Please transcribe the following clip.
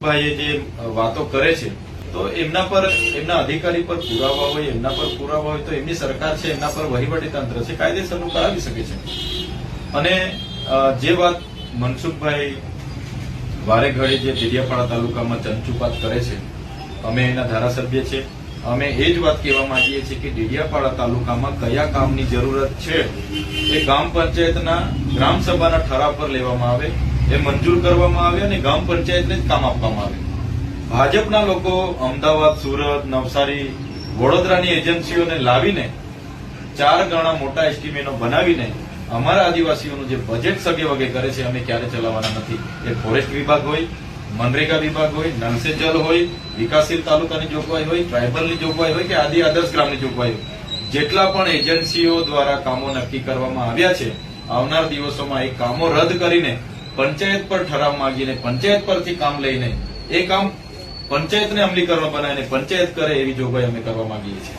ભાઈએ જે વાતો કરે છે, તો એમના પર, એમના અધિકારી પર પુરાવા હોય, એમના પર પુરાવા હોય, તો એમની સરકાર છે, એમના પર વહીવટી છે, કાયદેસરનું કરાવી શકે છે. અને જે વાત મનસુખભાઈ વારે ઘડી જે ડેડિયાપાડા તાલુકામાં ચંચુપાત કરે છે, અમે એના ધારાસભ્ય છે, અમે એ જ વાત કહેવા માંગીએ છીએ કે ડેડિયાપાડા તાલુકામાં કયા કામની જરૂરત છે, એ ગ્રામ પંચાયતના ગ્રામ સભાના ઠરાવ પર લેવામાં આવે એ મંજૂર કરવામાં આવ્યા અને ગામ પંચાયતને જ કામ આપવામાં આવ્યું ભાજપના લોકો અમદાવાદ, સુરત, નવસારી, વડોદરાની એજન્સીઓને લાવીને ચાર ગણા મોટા એસ્ટીમેનો બનાવીને અમારા આદિવાસીઓનું જે બજેટ સગે વગે કરે છે, અમે ક્યારે ચલાવવાના નથી. એ ફોરેસ્ટ વિભાગ હોય, મનરેગા વિભાગ હોય નલસે જલ હોય, વિકાસશીલ તાલુકાની જોગવાઈ હોય ટ્રાઇબલની જોગવાઈ હોય કે આદિ આદર્શ ગ્રામની જોગવાઈ હોય. જેટલા પણ એજન્સીઓ દ્વારા કામો નક્કી કરવામાં આવ્યા છે, આવનાર દિવસોમાં એ કામો રદ કરીને પંચાયત પર ઠરાવ માંગીને, પંચાયત પરથી કામ લઈને એ કામ પંચાયતને અમલીકરણ બનાવીને પંચાયત કરે એવી જોગવાઈ અમે કરવા માંગીએ છીએ.